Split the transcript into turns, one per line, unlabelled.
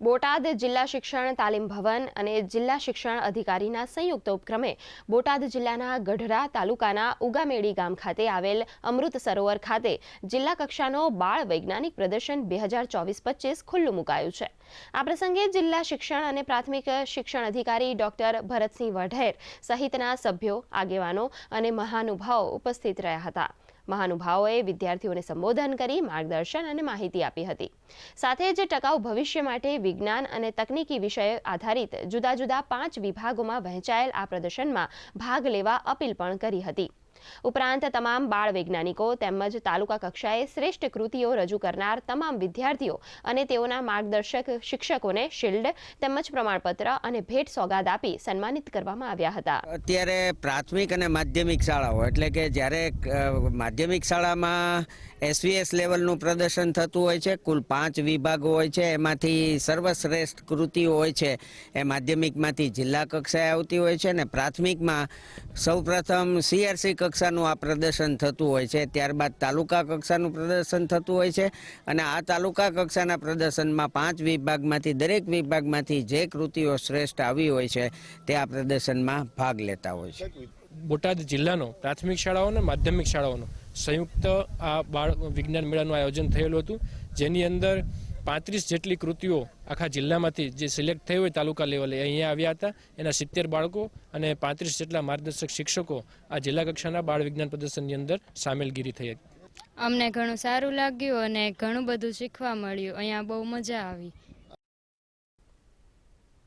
બોટાદ જિલ્લા શિક્ષણ તાલીમ ભવન અને જિલ્લા શિક્ષણ અધિકારીના સંયુક્ત ઉપક્રમે બોટાદ જિલ્લાના ગઢડા તાલુકાના ઉગામેડી ગામ ખાતે આવેલ અમૃત સરોવર ખાતે જિલ્લા કક્ષાનો બાળ વૈજ્ઞાનિક પ્રદર્શન બે હજાર ચોવીસ પચીસ ખુલ્લું મુકાયું છે. આ પ્રસંગે જિલ્લા શિક્ષણ અને પ્રાથમિક શિક્ષણ અધિકારી ડોક્ટર ભરતસિંહ વઢેર સહિતના સભ્યો, આગેવાનો અને મહાનુભાવો ઉપસ્થિત રહ્યા હતા. મહાનુભાવોએ વિદ્યાર્થીઓને સંબોધન કરી, માર્ગદર્શન અને માહિતી આપી હતી. સાથે જ ટકાઉ ભવિષ્ય માટે વિજ્ઞાન અને તકનીકી વિષય આધારિત જુદા જુદા પાંચ વિભાગોમાં વહેંચાયેલ આ પ્રદર્શનમાં ભાગ લેવા અપીલ પણ કરી હતી. ઉપરાંત તમામ બાળ વૈજ્ઞાનિકો તેમજ તાલુકા કક્ષાએ શ્રેષ્ઠ કૃતિઓ રજૂ કરનાર તમામ વિદ્યાર્થીઓ અને તેઓના માર્ગદર્શક શિક્ષકોને શિલ્ડ, તેમજ પ્રમાણપત્ર અને ભેટ સોગાદ આપી સન્માનિત કરવામાં આવ્યા હતા.
અત્યારે પ્રાથમિક અને માધ્યમિક શાળાઓ, એટલે કે જ્યારે માધ્યમિક શાળામાં એસવીએસ લેવલનું પ્રદર્શન થતું હોય છે, કુલ પાંચ વિભાગો હોય છે, એમાંથી સર્વશ્રેષ્ઠ કૃતિઓ હોય છે એ માધ્યમિકમાંથી જિલ્લા કક્ષાએ આવતી હોય છે અને પ્રાથમિકમાં સૌપ્રથમ સીઆરસી કક્ષાનું આ પ્રદર્શન થતું હોય છે, ત્યારબાદ તાલુકા કક્ષાનું પ્રદર્શન થતું હોય છે અને આ તાલુકા કક્ષાના પ્રદર્શનમાં પાંચ વિભાગમાંથી, દરેક વિભાગમાંથી જે કૃતિઓ શ્રેષ્ઠ આવી હોય છે, તે આ પ્રદર્શનમાં ભાગ લેતા હોય છે.
બોટાદ જિલ્લાનો, પ્રાથમિક શાળાઓ અને માધ્યમિક શાળાઓનો સંયુક્ત આ બાળ વિજ્ઞાન મેળાનું આયોજન થયેલું હતું, જેની અંદર પાંત્રીસ જેટલી કૃતિઓ આખા જિલ્લામાંથી જે સિલેક્ટ થઈ હોય તાલુકા લેવલે અહીંયા આવ્યા હતા. એના સિત્તેર બાળકો અને પાંત્રીસ જેટલા માર્ગદર્શક શિક્ષકો આ જિલ્લા કક્ષાના બાળ વિજ્ઞાન પ્રદર્શનની અંદર સામેલગીરી થઈ હતી.
અમને ઘણું સારું લાગ્યું અને ઘણું બધું શીખવા મળ્યું. અહીંયા બહુ મજા આવી.